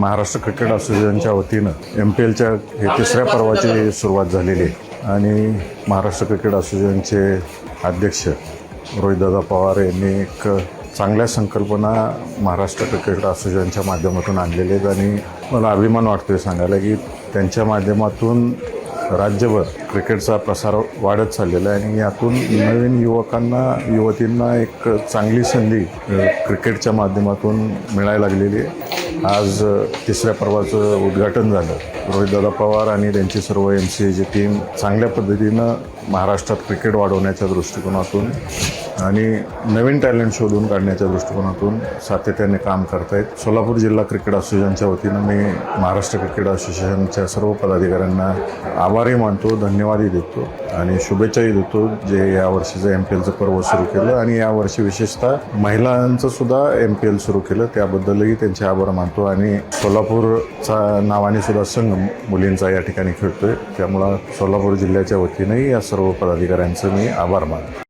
Maharashtra cricket असोसिएशनच्या वतीनं M P एलच्या हे तिसऱ्या पर्वाची सुरुवात झालेली आहे. आणि महाराष्ट्र क्रिकेट असोसिएशनचे अध्यक्ष रोहितदादा पवार यांनी एक चांगल्या संकल्पना महाराष्ट्र क्रिकेट असोसिएशनच्या माध्यमातून आणलेल्या आहेत. आणि मला अभिमान वाटतोय सांगायला की त्यांच्या माध्यमातून राज्यभर क्रिकेटचा प्रसार वाढत चाललेला आहे. आणि यातून नवीन युवकांना युवतींना एक चांगली संधी क्रिकेटच्या माध्यमातून मिळायला लागलेली आहे. आज तिसऱ्या पर्वाचं उद्घाटन झालं. रोहितदादा पवार आणि त्यांची सर्व एम सी एची टीम चांगल्या पद्धतीनं महाराष्ट्रात क्रिकेट वाढवण्याच्या दृष्टिकोनातून आणि नवीन टॅलेंट शोधून काढण्याच्या दृष्टिकोनातून सातत्याने काम करतायत. सोलापूर जिल्हा क्रिकेट असोसिएशनच्या वतीनं मी महाराष्ट्र क्रिकेट असोसिएशनच्या सर्व पदाधिकाऱ्यांना आभारही मानतो धन्यवादही देतो आणि शुभेच्छाही देतो जे या वर्षीचं एम पी एलचं पर्व सुरू केलं आणि यावर्षी विशेषतः महिलांचं सुद्धा एम पी एल सुरू केलं. त्याबद्दलही त्यांचे आभार मानतो आणि सोलापूरचा नावाने सुद्धा संघ मुलींचा या ठिकाणी खेळतोय. त्यामुळं सोलापूर जिल्ह्याच्या वतीनंही या सर्व पदाधिकाऱ्यांचं मी आभार मानतो.